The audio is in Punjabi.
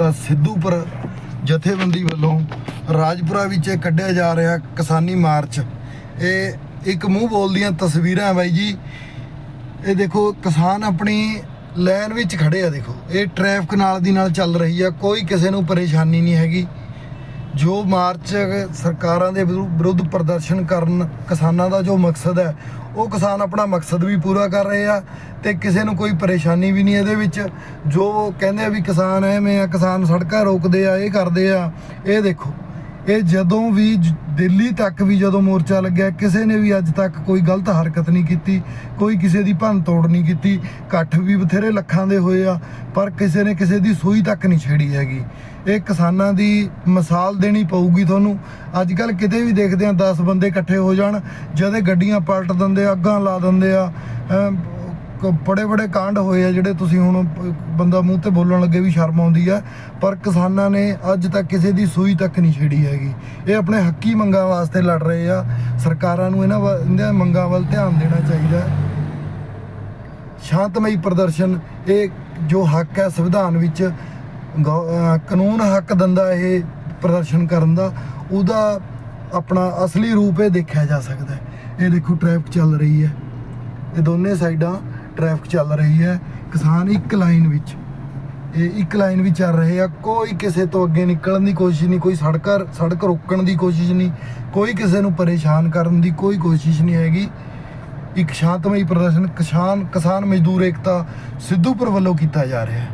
ਤਾਂ ਸਿੱਧੂਪੁਰ ਜਥੇਬੰਦੀ ਵੱਲੋਂ ਰਾਜਪੁਰਾ ਵਿੱਚ ਕੱਢਿਆ ਜਾ ਰਿਹਾ ਕਿਸਾਨੀ ਮਾਰਚ। ਇਹ ਇੱਕ ਮੂੰਹ ਬੋਲਦੀਆਂ ਤਸਵੀਰਾਂ ਬਾਈ ਜੀ। ਇਹ ਦੇਖੋ, ਕਿਸਾਨ ਆਪਣੀ ਲਾਈਨ ਵਿੱਚ ਖੜੇ ਆ, ਦੇਖੋ। ਇਹ ਟ੍ਰੈਫਿਕ ਨਾਲ ਦੀ ਨਾਲ ਚੱਲ ਰਹੀ ਆ, ਕੋਈ ਕਿਸੇ ਨੂੰ ਪਰੇਸ਼ਾਨੀ ਨਹੀਂ ਹੈਗੀ। ਜੋ ਮਾਰਚ ਸਰਕਾਰਾਂ ਦੇ ਵਿਰੂ- ਵਿਰੁੱਧ ਪ੍ਰਦਰਸ਼ਨ ਕਰਨ ਕਿਸਾਨਾਂ ਦਾ ਜੋ ਮਕਸਦ ਹੈ, ਉਹ ਕਿਸਾਨ ਆਪਣਾ ਮਕਸਦ ਵੀ ਪੂਰਾ ਕਰ ਰਹੇ ਆ ਤੇ ਕਿਸੇ ਨੂੰ ਕੋਈ ਪਰੇਸ਼ਾਨੀ ਵੀ ਨਹੀਂ ਇਹਦੇ ਵਿੱਚ। ਜੋ ਕਹਿੰਦੇ ਆ ਵੀ ਕਿਸਾਨ ਐਵੇਂ ਆ, ਕਿਸਾਨ ਸੜਕਾਂ ਰੋਕਦੇ ਆ, ਇਹ ਕਰਦੇ ਆ, ਇਹ ਦੇਖੋ। ਇਹ ਜਦੋਂ ਵੀ ਜ- ਦਿੱਲੀ ਤੱਕ ਵੀ ਜਦੋਂ ਮੋਰਚਾ ਲੱਗਿਆ, ਕਿਸੇ ਨੇ ਵੀ ਅੱਜ ਤੱਕ ਕੋਈ ਗਲਤ ਹਰਕਤ ਨਹੀਂ ਕੀਤੀ, ਕੋਈ ਕਿਸੇ ਦੀ ਭੰਨ ਤੋੜ ਨਹੀਂ ਕੀਤੀ, ਇਕੱਠ ਵੀ ਬਥੇਰੇ ਲੱਖਾਂ ਦੇ ਹੋਏ ਆ, ਪਰ ਕਿਸੇ ਨੇ ਕਿਸੇ ਦੀ ਸੂਈ ਤੱਕ ਨਹੀਂ ਛੇੜੀ ਹੈਗੀ। ਇਹ ਕਿਸਾਨਾਂ ਦੀ ਮਿਸਾਲ ਦੇਣੀ ਪਊਗੀ ਤੁਹਾਨੂੰ। ਅੱਜ ਕੱਲ ਕਿਤੇ ਵੀ ਦੇਖਦੇ ਆ 10 ਬੰਦੇ ਇਕੱਠੇ ਹੋ ਜਾਣ, ਜਦੇ ਗੱਡੀਆਂ ਪਲਟ ਦਿੰਦੇ ਆ, ਅੱਗਾਂ ਲਾ ਦਿੰਦੇ ਆ ਬੜੇ ਬੜੇ ਕਾਂਡ ਹੋਏ ਆ ਜਿਹੜੇ ਤੁਸੀਂ ਹੁਣ ਬੰਦਾ ਮੂੰਹ ਤੇ ਬੋਲਣ ਲੱਗੇ ਵੀ ਸ਼ਰਮ ਆਉਂਦੀ ਆ, ਪਰ ਕਿਸਾਨਾਂ ਨੇ ਅੱਜ ਤੱਕ ਕਿਸੇ ਦੀ ਸੂਈ ਤੱਕ ਨਹੀਂ ਛੇੜੀ ਹੈਗੀ। ਇਹ ਆਪਣੇ ਹੱਕੀ ਮੰਗਾਂ ਵਾਸਤੇ ਲੜ ਰਹੇ ਆ। ਸਰਕਾਰਾਂ ਨੂੰ ਇਹਨਾਂ ਵੱਲ- ਇਹਨਾਂ ਮੰਗਾਂ ਵੱਲ ਧਿਆਨ ਦੇਣਾ ਚਾਹੀਦਾ ਸ਼ਾਂਤਮਈ ਪ੍ਰਦਰਸ਼ਨ, ਇਹ ਜੋ ਹੱਕ ਹੈ ਸੰਵਿਧਾਨ ਵਿੱਚ, ਗੌ- ਕਾਨੂੰਨ ਹੱਕ ਦਿੰਦਾ ਇਹ ਪ੍ਰਦਰਸ਼ਨ ਕਰਨ ਦਾ, ਉਹਦਾ ਆਪਣਾ ਅਸਲੀ ਰੂਪ ਇਹ ਦੇਖਿਆ ਜਾ ਸਕਦਾ ਹੈ। ਇਹ ਦੇਖੋ ਟ੍ਰੈਫਿਕ ਚੱਲ ਰਹੀ ਹੈ। ਇਹ ਦੋਨੇ ਸਾਈਡਾਂ ਟ੍ਰੈਫਿਕ ਚੱਲ ਰਹੀ ਹੈ। ਕਿਸਾਨ ਇੱਕ ਲਾਈਨ ਵਿੱਚ, ਇਹ ਇੱਕ ਲਾਈਨ ਵਿੱਚ ਚੱਲ ਰਹੇ ਆ। ਕੋਈ ਕਿਸੇ ਤੋਂ ਅੱਗੇ ਨਿਕਲਣ ਦੀ ਕੋਸ਼ਿਸ਼ ਨਹੀਂ, ਕੋਈ ਸੜਕਾਂ, ਸੜਕ ਰੋਕਣ ਦੀ ਕੋਸ਼ਿਸ਼ ਨਹੀਂ, ਕੋਈ ਕਿਸੇ ਨੂੰ ਪਰੇਸ਼ਾਨ ਕਰਨ ਦੀ ਕੋਈ ਕੋਸ਼ਿਸ਼ ਨਹੀਂ ਹੈਗੀ। ਇੱਕ ਸ਼ਾਂਤਮਈ ਪ੍ਰਦਰਸ਼ਨ ਕਿਸਾਨ ਕਿਸਾਨ ਮਜ਼ਦੂਰ ਏਕਤਾ ਸਿੱਧੂਪੁਰ ਵੱਲੋਂ ਕੀਤਾ ਜਾ ਰਿਹਾ ਹੈ।